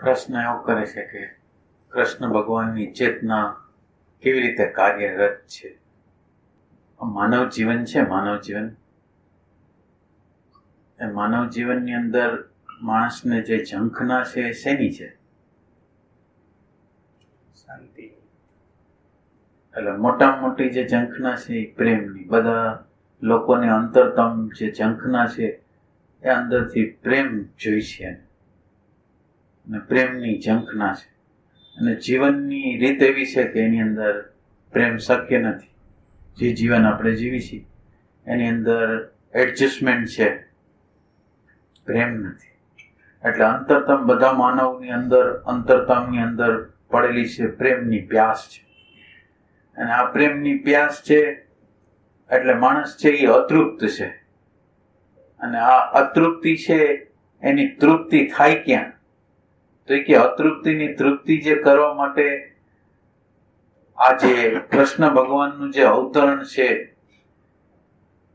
પ્રશ્ન એવો કરે છે કે કૃષ્ણ ભગવાનની ચેતના કેવી રીતે કાર્યરત છે? માનવ જીવન છે, માનવ જીવન. એ માનવ જીવનની અંદર માણસને જે ઝંખના છે, એ શેની છે? શાંતિ. એટલે મોટામાં મોટી જે ઝંખના છે, એ પ્રેમની. બધા લોકોને અંતરતમ જે ઝંખના છે, એ અંદરથી પ્રેમ જોઈ છે એને. અને પ્રેમની ઝંખના છે. અને જીવનની રીત એવી છે કે એની અંદર પ્રેમ શક્ય નથી. જે જીવન આપણે જીવી છીએ, એની અંદર એડજસ્ટમેન્ટ છે. પ્રેમ નથી. એટલે અંતરતમ બધા માનવની અંદર, અંતરતમની અંદર પડેલી છે પ્રેમની પ્યાસ છે. અને આ પ્રેમની પ્યાસ છે એટલે માણસ છે એ અતૃપ્ત છે. અને આ અતૃપ્તિ છે, એની તૃપ્તિ થાય ક્યાં? તો એ કે અતૃપ્તિની તૃપ્તિ જે કરવા માટે આ જે કૃષ્ણ ભગવાનનું જે અવતરણ છે,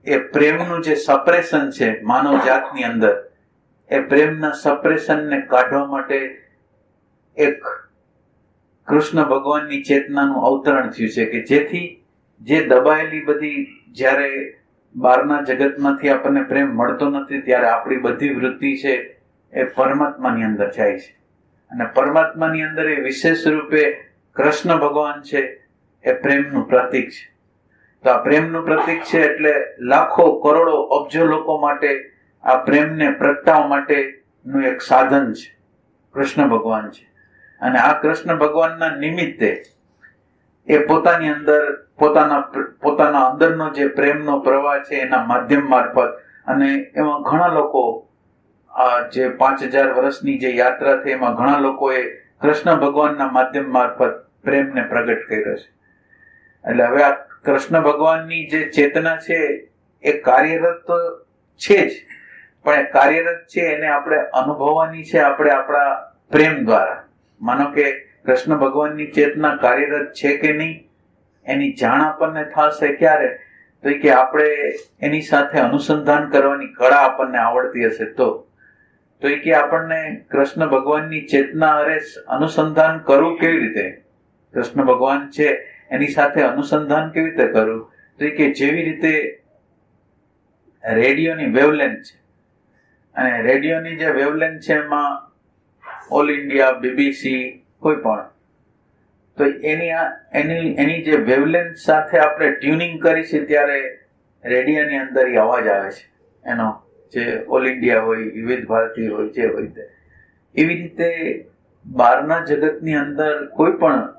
એ પ્રેમનું જે સપ્રેશન છે માનવ જાતની અંદર, એ પ્રેમના સપ્રેશનને કાઢવા માટે એક કૃષ્ણ ભગવાનની ચેતનાનું અવતરણ થયું છે કે જેથી જે દબાયેલી બધી જ્યારે બહારના જગતમાંથી આપણને પ્રેમ મળતો નથી, ત્યારે આપણી બધી વૃત્તિ છે એ પરમાત્માની અંદર જાય છે. અને પરમાત્માની અંદર એ વિશેષ રૂપે કૃષ્ણ ભગવાન છે, એ પ્રેમનું પ્રતીક છે. તો આ પ્રેમનું પ્રતીક છે એટલે લાખો, કરોડો, અબજો લોકો માટે આ પ્રેમને પ્રગટાવવા માટેનું એક સાધન છે. કૃષ્ણ ભગવાન છે. અને આ કૃષ્ણ ભગવાનના નિમિત્તે એ પોતાની અંદર, પોતાના પોતાના અંદરનો જે પ્રેમનો પ્રવાહ છે એના માધ્યમ મારફત અને એમાં ઘણા લોકો જે પાંચ હજાર વર્ષની જે યાત્રા થઈ, એમાં ઘણા લોકોએ કૃષ્ણ ભગવાનના માધ્યમ મારફત પ્રેમને પ્રગટ કર્યો છે. એટલે હવે આ કૃષ્ણ ભગવાનની જે ચેતના છે, એ કાર્યરત છે જ, પણ એ કાર્યરત છે, એને આપણે અનુભવવાની છે, આપણે આપણા પ્રેમ દ્વારા. માનો કે કૃષ્ણ ભગવાનની ચેતના કાર્યરત છે કે નહીં, એની જાણ આપણને થશે ક્યારે? તો કે આપણે એની સાથે અનુસંધાન કરવાની કળા આપણને આવડતી હશે તો. તો એ કે આપણને કૃષ્ણ ભગવાનની ચેતના અરે અનુસંધાન કરવું કેવી રીતે? કૃષ્ણ ભગવાન છે, એની સાથે અનુસંધાન કેવી રીતે કરવું? તો એ કે જેવી રીતે રેડિયોની વેવલેન્થ છે. અને રેડિયોની જે વેવલેન્થ છે એમાં ઓલ ઇન્ડિયા બીબીસી કોઈ પણ. તો એની એની એની જે વેવલેન્થ સાથે આપણે ટ્યુનિંગ કરી છે ત્યારે રેડિયોની અંદર એ અવાજ આવે છે. એનો જે ઓલ ઇન્ડિયા હોય, વિવિધ ભારતી હોય, જે હોય તે. એવી રીતે બહારના જગતની અંદર કોઈ પણ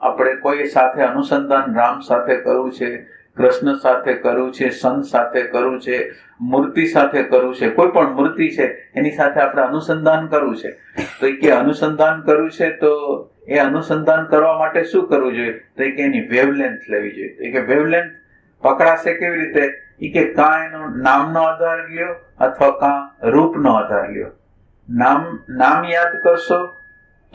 આપણે કોઈ સાથે અનુસંધાન રામ સાથે કરવું છે, કૃષ્ણ સાથે કરવું છે, સંત સાથે કરવું છે, મૂર્તિ સાથે કરવું છે, કોઈ પણ મૂર્તિ છે, એની સાથે આપણે અનુસંધાન કરવું છે. તો કે અનુસંધાન કરવું છે, તો એ અનુસંધાન કરવા માટે શું કરવું જોઈએ? તો કે એની વેવલેન્થ લેવી જોઈએ. કે વેવલેન્થ પકડાશે કેવી રીતે? એ કે કાં એનો નામનો આધાર લ્યો અથવા કાં રૂપનો આધાર લ્યો. નામ નામ યાદ કરશો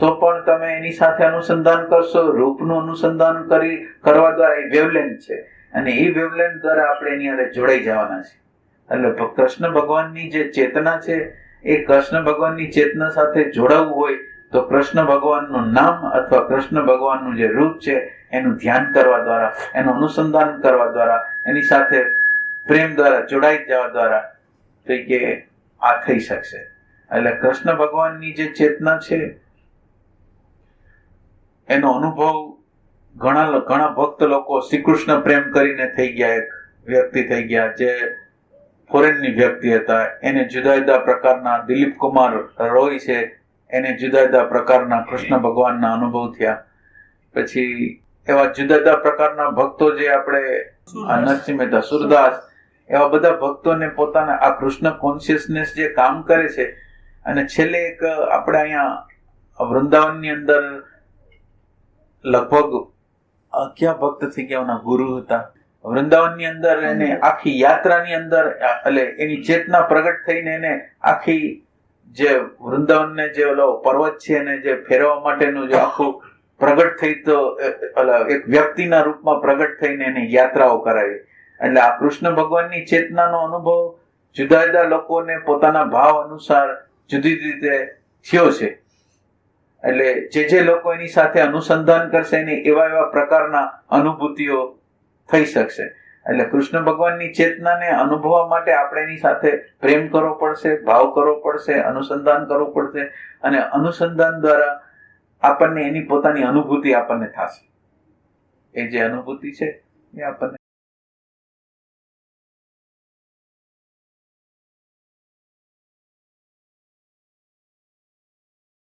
તો પણ તમે એની સાથે અનુસંધાન કરશો. રૂપનું અનુસંધાન કરી, કરવા દ્વારા એ વેવલેન્થ છે. અને એ વેવલેન્થ દ્વારા આપણે એની અંદર જોડાઈ જવાના છે એટલે કૃષ્ણ ભગવાનની જે ચેતના છે, એ કૃષ્ણ ભગવાનની ચેતના સાથે જોડાવવું હોય તો કૃષ્ણ ભગવાનનું નામ અથવા કૃષ્ણ ભગવાનનું જે રૂપ છે, એનું ધ્યાન કરવા દ્વારા, એનું અનુસંધાન કરવા દ્વારા એની સાથે પ્રેમ દ્વારા, જોડાઈ જવા દ્વારા કે આ થઈ શકશે. એટલે કૃષ્ણ ભગવાનની જે ચેતના છે, એનો અનુભવ ઘણા ઘણા ભક્ત લોકો શ્રી પ્રેમ કરીને થઈ ગયા, એક વ્યક્તિ થઈ ગયા જે ફોરેનની વ્યક્તિ હતા. એને જુદા જુદા પ્રકારના દિલીપ કુમાર રોય છે, એને જુદા જુદા પ્રકારના કૃષ્ણ ભગવાનના અનુભવ થયા. પછી એવા જુદા જુદા પ્રકારના ભક્તો જે આપણે નરસિંહ મહેતા, સુરદાસ એવા બધા ભક્તોને પોતાના આ કૃષ્ણ કોન્શિયસનેસ જે કામ કરે છે અને છેલ્લે એક આપણે અહીંયા વૃંદાવનની અંદર લગભગ ક્યાં ભક્ત થઈ ગયા એના ગુરુ હતા. વૃંદાવનની અંદર એને આખી યાત્રાની અંદર એટલે એની ચેતના પ્રગટ થઈને એને આખી જે વૃંદાવનને જે ઓલો પર્વત છે એને જે ફેરવવા માટેનું જે આખું પ્રગટ થઈ તો એક વ્યક્તિના રૂપમાં પ્રગટ થઈને એને યાત્રાઓ કરાવી. એટલે આ કૃષ્ણ ભગવાનની ચેતનાનો અનુભવ જુદા જુદા લોકોને પોતાના ભાવ અનુસાર જુદી રીતે થયો છે. એટલે જે જે લોકો એની સાથે અનુસંધાન કરશે એની એવા એવા પ્રકારના અનુભૂતિઓ થઈ શકશે. એટલે કૃષ્ણ ભગવાનની ચેતનાને અનુભવવા માટે આપણે એની સાથે પ્રેમ કરવો પડશે, ભાવ કરવો પડશે, અનુસંધાન કરવું પડશે અને અનુસંધાન દ્વારા આપણને એની પોતાની અનુભૂતિ આપણને થશે. એ જે અનુભૂતિ છે એ આપણને